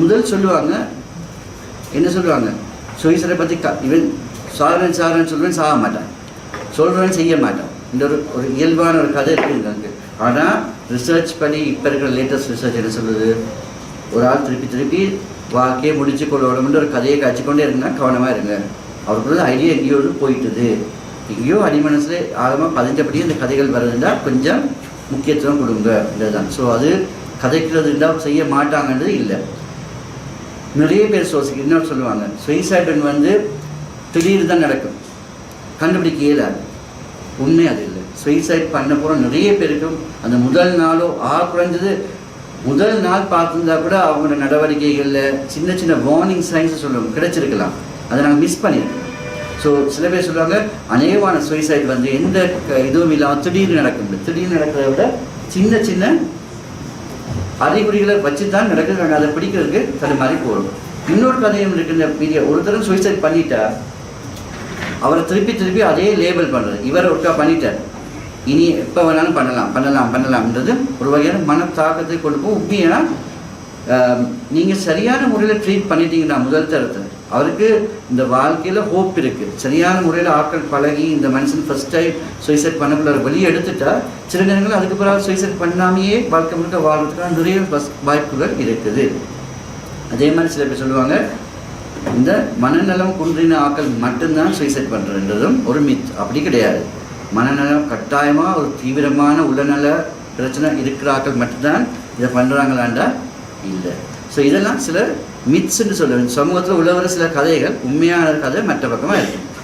முதல் சொல்லுவாங்க. என்ன சொல்லுவாங்க? சுயசரை பற்றி க இவன் சாரன் சாரன் சொல்லுவேன் சாக மாட்டான். சொல்கிறேன் செய்ய மாட்டான். இந்த ஒரு ஒரு இயல்பான ஒரு கதை இருக்குது அங்கே. ஆனால் ரிசர்ச் பண்ணி இப்போ இருக்கிற லேட்டஸ்ட் ரிசர்ச் என்ன சொல்லுது ஒரு ஆள் திருப்பி திருப்பி வாக்கையே முடிச்சு கொள்ளணும்னு ஒரு கதையை காய்ச்சிக்கொண்டே இருந்தால் கவனமாக இருங்க. அவருக்குள்ள ஐடியா எங்கேயோ போயிட்டுது. எங்கேயோ அடிமனசில் ஆழமாக பதிஞ்சபடியே இந்த கதைகள் வருதுன்னா கொஞ்சம் முக்கியத்துவம் கொடுங்க. இதுதான் ஸோ அது கதைக்கிறதுண்டா செய்ய மாட்டாங்கன்றது இல்லை. நிறைய பேர் சோசிக்கு என்ன சொல்லுவாங்க? சுயசைடன் வந்து திடீர் தான் நடக்கும். கண்டுபிடிக்க இயலாது. உண்மை அது இல்லை. சுயசைட் பண்ண போகிற நிறைய பேருக்கும் அந்த முதல் நாளோ ஆ குறைஞ்சது முதல் நாள் பார்த்துருந்தா கூட அவங்களோட நடவடிக்கைகளில் சின்ன சின்ன வார்னிங் சைன்ஸ் சொல்லுவாங்க கிடைச்சிருக்கலாம். அதை நாங்கள் மிஸ் பண்ணியிருக்கோம் ஸோ சில பேர் சொல்லுவாங்க அநேகமான சுயசைட் வந்து எந்த இதுவும் இல்லாமல் திடீர்னு நடக்கும் திடீர்னு நடக்கிறத விட சின்ன சின்ன அறிகுறிகளை வச்சு தான் நடக்குது நாங்கள் அதை பிடிக்கிறதுக்கு தடுமாறி போகிறோம் இன்னொரு கதையும் இருக்கின்ற இந்த மீடியா ஒரு தடவை சுயசைட் பண்ணிட்டா அவரை திருப்பி திருப்பி அதே லேபிள் பண்ணுறது இவர் ஒருக்கா பண்ணிட்டார் இனி எப்போ வேணாலும் பண்ணலாம். பண்ணலாம் பண்ணலாம்ன்றது ஒரு வகையான மன தாக்கத்தை கொண்டு போகும். நீங்கள் சரியான முறையில் ட்ரீட் பண்ணிட்டீங்கன்னா முதல் தரத்தை அவருக்கு இந்த வாழ்க்கையில் ஹோப் இருக்குது சரியான முறையில் ஆட்கள் பழகி இந்த மனுஷன் ஃபர்ஸ்ட் டைம் சுயசைட் பண்ணக்குள்ள வெளியே எடுத்துட்டா சில நேரங்கள் அதுக்கு பிறகு சுயசைட் பண்ணாமையே வாழ்க்கை முழுக்க வாழ்றதுக்கான நிறைய பஸ் வாய்ப்புகள் இருக்குது. அதே மாதிரி சில பேர் சொல்லுவாங்க இந்த மனநலம் குன்றின ஆட்கள் மட்டும்தான் சுயசைட் பண்ணுறதுன்றதும் ஒரு மித் அப்படி கிடையாது. மனநலம் கட்டாயமாக ஒரு தீவிரமான உள்ளநல பிரச்சனை இருக்கிற ஆட்கள் மட்டும்தான் இதை பண்ணுறாங்களாண்டா இல்லை. ஸோ இதெல்லாம் சில மித்ஸ்ன்னு சொல்லுவேன் சமூகத்தில் உள்ள சில கதைகள் உண்மையான கதை மற்ற பக்கமாக இருக்கும்